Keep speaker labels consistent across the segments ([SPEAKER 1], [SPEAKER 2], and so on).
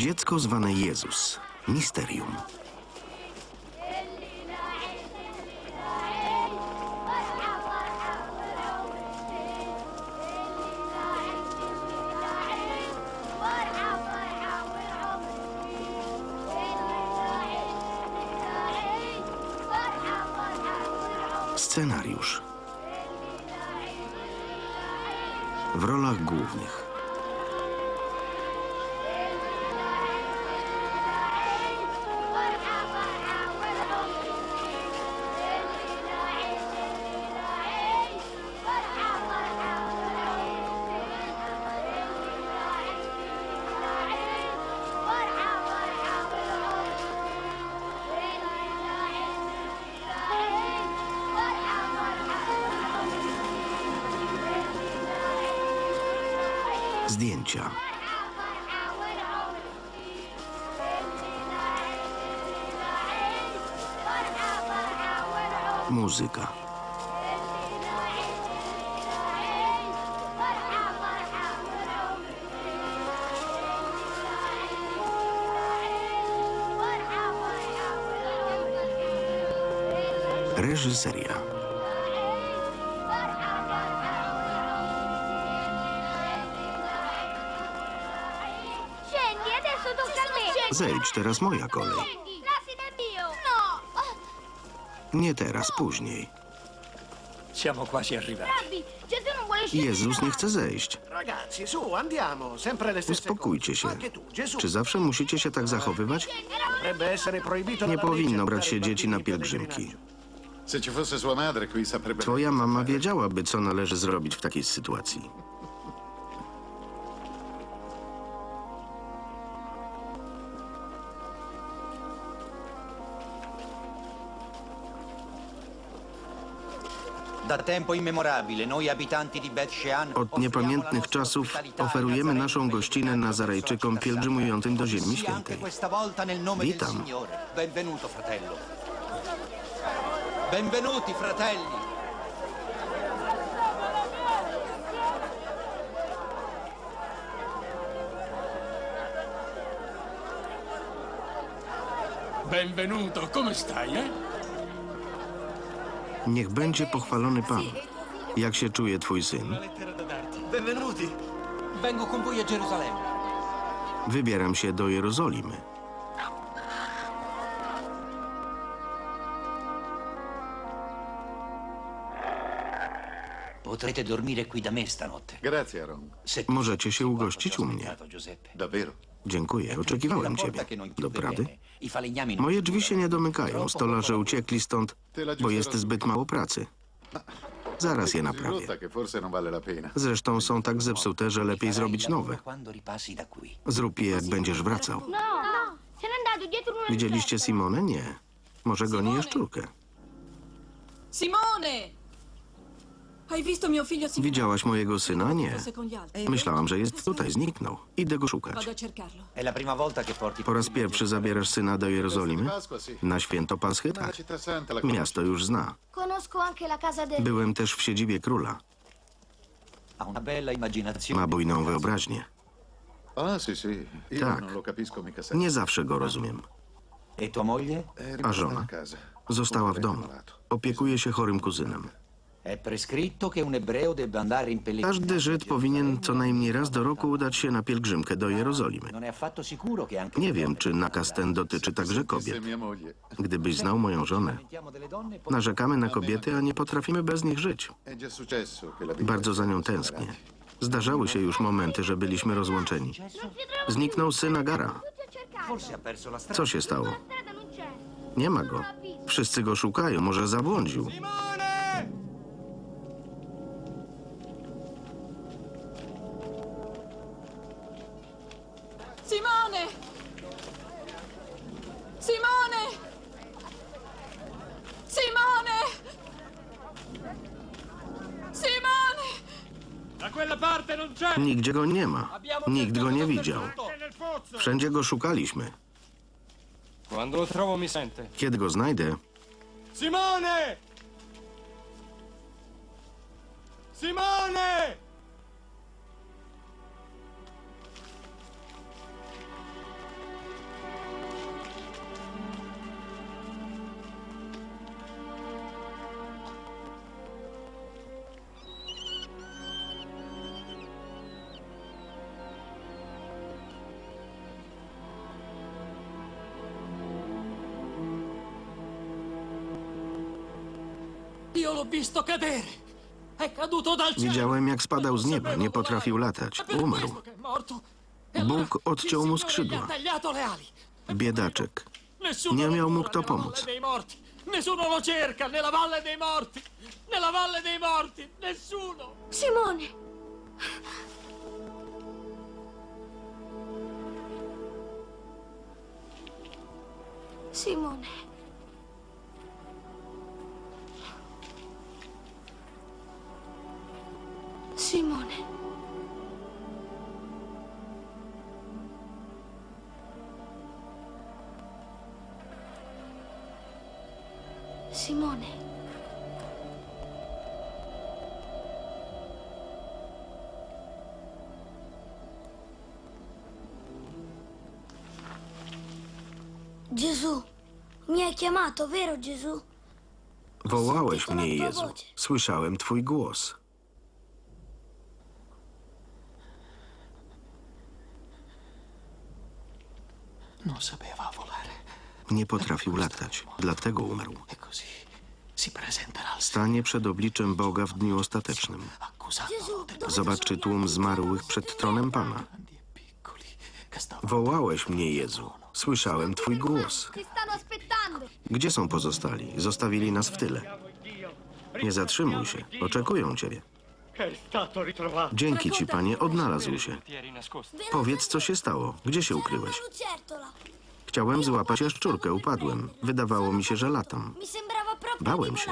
[SPEAKER 1] Dziecko zwane Jezus. Misterium. Scenariusz. W rolach głównych zdjęcia. Muzyka. Reżyseria. Zejdź, teraz moja kolej. Nie teraz, później.
[SPEAKER 2] Siamo quasi arrivati.
[SPEAKER 1] Jezus nie chce zejść.
[SPEAKER 3] Ragazzi, su, andiamo. Sempre le stesse
[SPEAKER 1] Uspokójcie się.
[SPEAKER 3] Anche tu, Gesù.
[SPEAKER 1] Czy zawsze musicie się tak zachowywać?
[SPEAKER 3] Potrebbe essere proibito
[SPEAKER 1] Nie
[SPEAKER 3] dalla
[SPEAKER 1] powinno brać się dzieci na pielgrzymki.
[SPEAKER 3] pellegrinaggio.
[SPEAKER 4] Se ci fosse sua madre qui saprebbe...
[SPEAKER 1] Twoja mama wiedziałaby, co należy zrobić w takiej sytuacji. Od niepamiętnych czasów oferujemy naszą gościnę Nazarejczykom pielgrzymującym do Ziemi Świętej. Witam.
[SPEAKER 5] Benvenuto, fratello. Benvenuti, fratelli.
[SPEAKER 2] Benvenuto, come stai, eh?
[SPEAKER 1] Niech będzie pochwalony Pan. Jak się czuje twój syn?
[SPEAKER 5] Benvenuti. Vengo con voi a Gerusalemme.
[SPEAKER 1] Wybieram się do Jerozolimy.
[SPEAKER 5] Potrete dormire qui da me stanotte.
[SPEAKER 4] Grazie.
[SPEAKER 5] Se
[SPEAKER 1] Możecie się ugościć u mnie.
[SPEAKER 4] Davvero.
[SPEAKER 1] Dziękuję, oczekiwałem ciebie. Doprawdy? Moje drzwi się nie domykają. Stolarze uciekli stąd, bo jest zbyt mało pracy. Zaraz je naprawię. Zresztą są tak zepsute, że lepiej zrobić nowe. Zrób je, jak będziesz wracał.
[SPEAKER 6] No, no.
[SPEAKER 1] Widzieliście Simonę? Nie. Może goni jaszczurkę.
[SPEAKER 7] Simone! Hai visto mio figlio Simone?
[SPEAKER 1] Widziałaś mojego syna? Nie. Myślałam, że jest tutaj, zniknął. Idę go szukać. Po raz pierwszy zabierasz syna do Jerozolimy? Na święto Paschy? Tak. Miasto już zna.
[SPEAKER 6] Conosco anche la casa del...
[SPEAKER 1] Byłem też w siedzibie króla. Ma bujną wyobraźnię.
[SPEAKER 4] Ah, sì, sì. Io
[SPEAKER 1] Tak.
[SPEAKER 4] non lo capisco mica sempre.
[SPEAKER 1] Nie zawsze go rozumiem.
[SPEAKER 5] E
[SPEAKER 1] A
[SPEAKER 4] rimasta
[SPEAKER 1] żona?
[SPEAKER 4] a casa.
[SPEAKER 1] Została w domu. Opiekuje się chorym kuzynem.
[SPEAKER 5] È prescritto che un ebreo debba andare in pellegrinaggio.
[SPEAKER 1] Każdy Żyd powinien co najmniej raz do roku udać się na pielgrzymkę do Jerozolimy.
[SPEAKER 5] Non è affatto sicuro che anche
[SPEAKER 1] Nie wiem, czy nakaz ten dotyczy także kobiet. Gdybyś znał moją żonę. Narzekamy na kobiety, a nie potrafimy bez nich żyć. Bardzo za nią tęsknię. Zdarzały się już momenty, że byliśmy rozłączeni. Zniknął syn Agara. Co się stało? Nie ma go. Wszyscy go szukają, może zabłądził. Nigdzie go nie ma. Nikt go nie widział. Wszędzie go szukaliśmy.
[SPEAKER 2] Quando lo trovo mi sente.
[SPEAKER 1] Kiedy go znajdę,
[SPEAKER 2] Simone! Simone!
[SPEAKER 5] Io l'ho visto cadere. È caduto dal cielo.
[SPEAKER 1] Widziałem, jak spadał z nieba, nie potrafił latać. Umarł. Bóg odciął mu skrzydła. Biedaczek. Nie miał mu kto pomóc.
[SPEAKER 5] Nessuno lo cerca nella valle dei morti. Nella valle dei morti. Nessuno.
[SPEAKER 6] Simone! Simone. Simone. Simone. Gesù, mi hai chiamato, vero Gesù?
[SPEAKER 1] Wołałeś mnie, Jezu. Słyszałem Twój głos. Nie potrafił latać, dlatego umarł. Stanie przed obliczem Boga w dniu ostatecznym. Zobaczy tłum zmarłych przed tronem Pana. Wołałeś mnie, Jezu. Słyszałem Twój głos. Gdzie są pozostali? Zostawili nas w tyle. Nie zatrzymuj się. Oczekują Ciebie. Dzięki Ci, Panie, odnalazł się. Powiedz, co się stało. Gdzie się ukryłeś? Chciałem złapać jaszczurkę, upadłem. Wydawało mi się, że latam. Bałem się.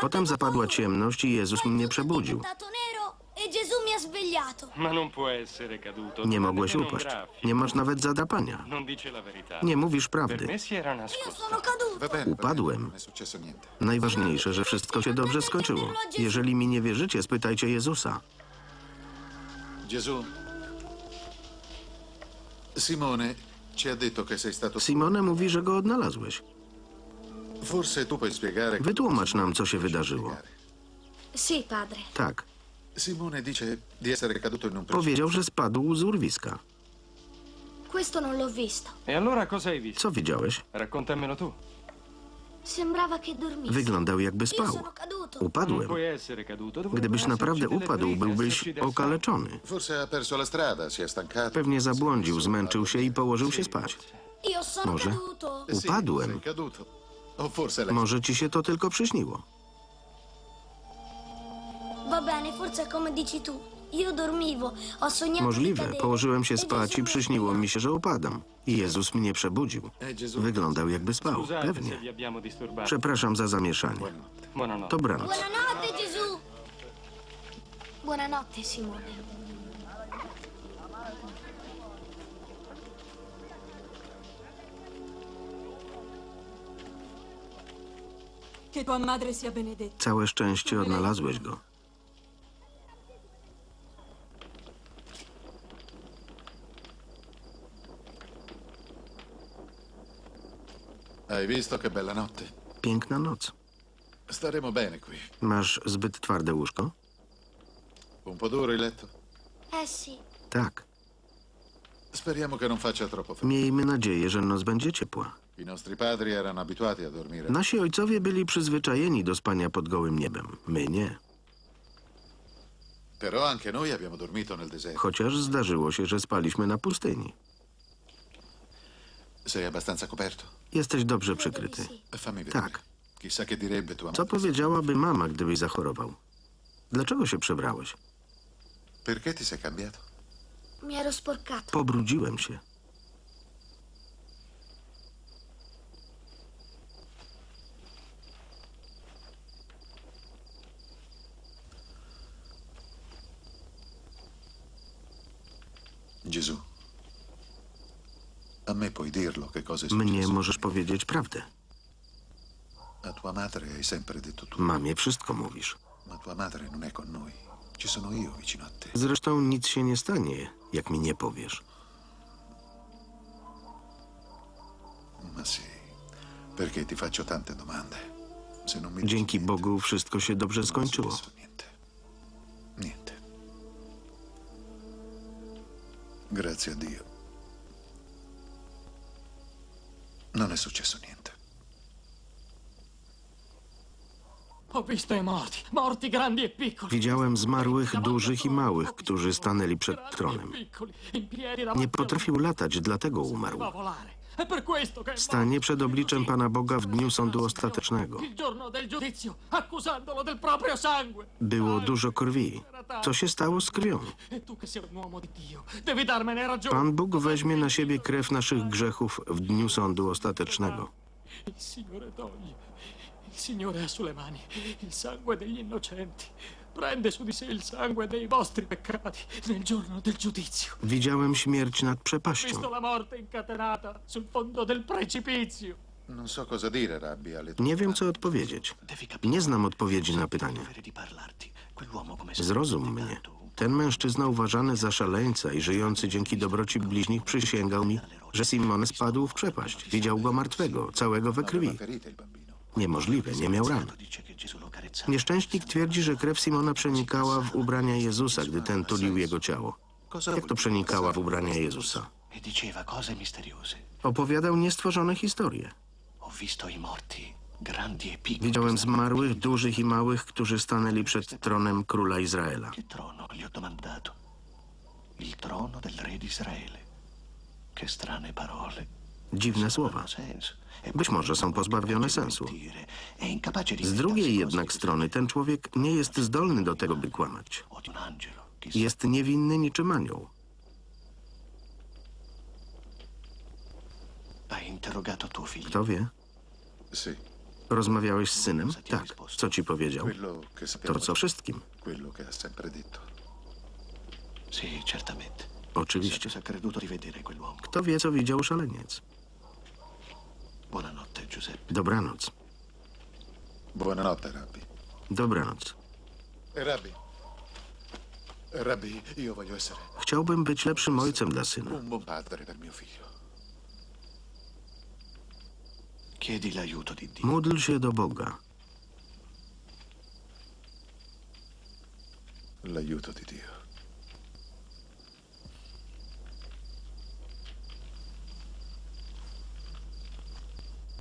[SPEAKER 1] Potem zapadła ciemność i Jezus mnie przebudził.
[SPEAKER 6] È diventato nero e Gesù mi ha svegliato.
[SPEAKER 2] Ma non può essere caduto.
[SPEAKER 1] Nie mogłeś upaść. Nie masz nawet zadrapania.
[SPEAKER 2] Non dice la verità.
[SPEAKER 1] Nie mówisz
[SPEAKER 2] Per
[SPEAKER 1] prawdy.
[SPEAKER 2] me si era
[SPEAKER 6] Io
[SPEAKER 2] nascosto.
[SPEAKER 6] sono caduto.
[SPEAKER 1] Upadłem.
[SPEAKER 4] non è successo niente.
[SPEAKER 1] Najważniejsze, że wszystko się dobrze skończyło. Jeżeli mi nie wierzycie, spytajcie Jezusa.
[SPEAKER 4] Gesù. Simone ci ha detto che sei stato...
[SPEAKER 1] Simone mówi, że go odnalazłeś.
[SPEAKER 4] Forse tu puoi spiegare...
[SPEAKER 1] Wytłumacz nam, co się wydarzyło.
[SPEAKER 6] Sì, padre.
[SPEAKER 1] Tak,
[SPEAKER 4] Simone dice di essere caduto in un precipizio.
[SPEAKER 1] powiedział, że spadł z urwiska.
[SPEAKER 6] Questo non l'ho visto.
[SPEAKER 2] E allora cosa hai visto?
[SPEAKER 1] Co widziałeś?
[SPEAKER 2] Raccontamelo tu.
[SPEAKER 6] Sembrava che dormissi.
[SPEAKER 1] Wyglądał, jakby
[SPEAKER 6] Io
[SPEAKER 1] spał.
[SPEAKER 6] sono caduto.
[SPEAKER 2] Non
[SPEAKER 1] Upadłem.
[SPEAKER 2] puoi essere caduto. Dovrebbe
[SPEAKER 1] Gdybyś
[SPEAKER 2] esserci
[SPEAKER 1] naprawdę
[SPEAKER 2] delle
[SPEAKER 1] upadł, byłbyś
[SPEAKER 2] esserci del sangue.
[SPEAKER 1] okaleczony.
[SPEAKER 4] Forse ha perso la strada, si è stancato.
[SPEAKER 1] Pewnie zabłądził, zmęczył się i położył się spać.
[SPEAKER 6] Io sono
[SPEAKER 1] Może?
[SPEAKER 6] caduto.
[SPEAKER 4] Sì,
[SPEAKER 1] Upadłem.
[SPEAKER 4] sei caduto. O forse la...
[SPEAKER 1] Może ci się to tylko przyśniło.
[SPEAKER 6] Va bene, forse è come dici tu. Io dormivo, ho sognato
[SPEAKER 1] Możliwe. Położyłem się
[SPEAKER 6] E
[SPEAKER 1] spać i przyśniło mi się, że upadam. I Jezus mnie przebudził.
[SPEAKER 4] Gesù.
[SPEAKER 1] Wyglądał, jakby spał. Pewnie. Przepraszam za zamieszanie. Dobranoc.
[SPEAKER 6] Buonanotte Gesù. Buonanotte Simone.
[SPEAKER 1] Całe szczęście odnalazłeś go.
[SPEAKER 4] Hai visto che bella notte?
[SPEAKER 1] Piękna noc.
[SPEAKER 4] Staremo bene qui.
[SPEAKER 1] Masz zbyt twarde łóżko?
[SPEAKER 4] Un po' duro il letto?
[SPEAKER 6] Eh sì.
[SPEAKER 1] Tak.
[SPEAKER 4] Speriamo che non faccia troppo freddo.
[SPEAKER 1] Miejmy nadzieję, że noc będzie ciepła.
[SPEAKER 4] I nostri padri erano abituati a dormire.
[SPEAKER 1] Nasi ojcowie byli przyzwyczajeni do spania pod gołym niebem. My nie.
[SPEAKER 4] Però anche noi abbiamo dormito nel deserto.
[SPEAKER 1] Chociaż zdarzyło się, że spaliśmy na pustyni.
[SPEAKER 4] Sei abbastanza coperto?
[SPEAKER 1] Jesteś dobrze przykryty.
[SPEAKER 4] Fammi vedere.
[SPEAKER 1] Tak.
[SPEAKER 4] Chissà che direbbe tua
[SPEAKER 1] Co
[SPEAKER 4] madre.
[SPEAKER 1] powiedziałaby mama, gdybyś zachorował? Dlaczego się przebrałeś?
[SPEAKER 4] Perché ti sei cambiato?
[SPEAKER 6] Mi ero sporcato.
[SPEAKER 1] Pobrudziłem się.
[SPEAKER 4] Gesù. A me puoi dirlo che cosa è
[SPEAKER 1] Mnie możesz powiedzieć prawdę. Mamie wszystko mówisz. Zresztą nic się nie stanie, jak mi nie powiesz. Dzięki Bogu wszystko się dobrze skończyło.
[SPEAKER 4] Grazie a Dio. Non è successo niente.
[SPEAKER 5] Ho visto i morti, morti grandi e piccoli.
[SPEAKER 1] Widziałem zmarłych dużych i małych, którzy stanęli przed tronem. Nie potrafił latać, dlatego umarł.
[SPEAKER 5] Stanie
[SPEAKER 1] przed obliczem Pana Boga w dniu sądu ostatecznego. Było dużo krwi. Co się stało z krwią?
[SPEAKER 5] E.
[SPEAKER 1] Pan Bóg weźmie na siebie krew naszych grzechów w dniu sądu ostatecznego.
[SPEAKER 5] Il Signore toglie. Il Signore ha sulle mani il sangue degli innocenti. Prende su di sé il sangue dei vostri peccati nel giorno del giudizio.
[SPEAKER 1] Widziałem śmierć nad
[SPEAKER 5] Ho
[SPEAKER 1] przepaścią.
[SPEAKER 5] visto la morte incatenata sul fondo del precipizio.
[SPEAKER 4] Non so cosa dire, Rabbi, alle tue
[SPEAKER 1] Nie wiem, co odpowiedzieć. Nie znam odpowiedzi na pytania. Zrozum mnie. Ten mężczyzna uważany za szaleńca i żyjący dzięki dobroci bliźnich przysięgał mi, że Simon spadł w przepaść. Widział go martwego, całego we krwi.
[SPEAKER 4] ferite il bambino.
[SPEAKER 1] Niemożliwe, nie miał ran. Nieszczęśnik twierdzi, że krew Simona przenikała w ubrania Jezusa, gdy ten tulił jego ciało. Jak to przenikała w ubrania Jezusa? Opowiadał niestworzone historie. Widziałem zmarłych, dużych i małych, którzy stanęli przed tronem króla Izraela. Dziwne słowa. Być może są pozbawione sensu. Z drugiej jednak strony ten człowiek nie jest zdolny do tego, by kłamać. Jest niewinny niczym anioł. Kto wie? Rozmawiałeś z synem? Tak. Co ci powiedział? To co wszystkim. Oczywiście. Kto wie, co widział szaleniec?
[SPEAKER 8] Buonanotte, Giuseppe.
[SPEAKER 1] Dobranoc.
[SPEAKER 4] Buonanotte, Rabbi.
[SPEAKER 1] Dobranoc.
[SPEAKER 4] Eh, Rabbi. Eh, Rabbi, io voglio essere
[SPEAKER 1] Chciałbym być lepszym ojcem dla syna.
[SPEAKER 4] un buon padre per mio figlio.
[SPEAKER 8] Chiedi l'aiuto di Dio.
[SPEAKER 1] Módl się do Boga.
[SPEAKER 4] L'aiuto di Dio. Il sangue passava nel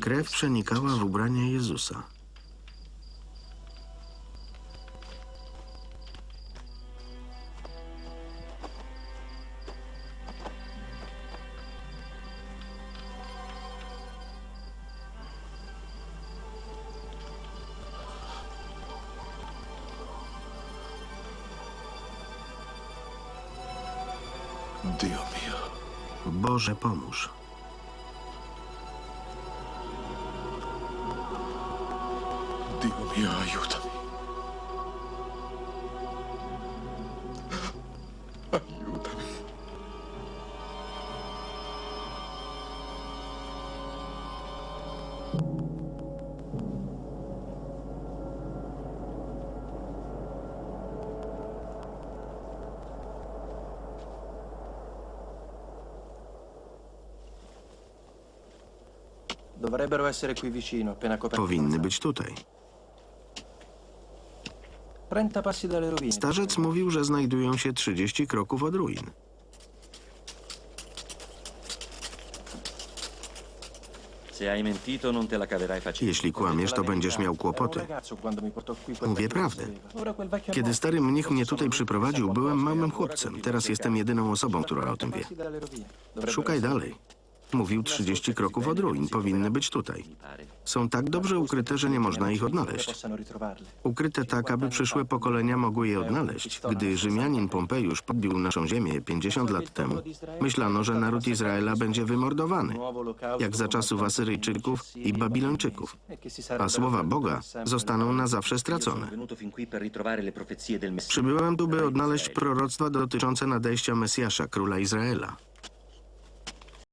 [SPEAKER 1] Krew przenikała w ubrania Jezusa. Boże, pomóż.
[SPEAKER 4] Dio. Aiutami.
[SPEAKER 9] Dovrebbero essere qui vicino, appena coperto.
[SPEAKER 1] Powinny być tutaj. Starzec mówił, że znajdują się 30 kroków od ruin. Jeśli kłamiesz, to będziesz miał kłopoty. Mówię prawdę. Kiedy stary mnich mnie tutaj przyprowadził, byłem małym chłopcem. Teraz jestem jedyną osobą, która o tym wie. Szukaj dalej. Mówił 30 kroków od ruin. Powinny być tutaj. Są tak dobrze ukryte, że nie można ich odnaleźć. Ukryte tak, aby przyszłe pokolenia mogły je odnaleźć. Gdy Rzymianin Pompejusz podbił naszą ziemię 50 lat temu, myślano, że naród Izraela będzie wymordowany, jak za czasów Asyryjczyków i Babilończyków. A słowa Boga zostaną na zawsze stracone. Przybyłem tu, by odnaleźć proroctwa dotyczące nadejścia Mesjasza, króla Izraela.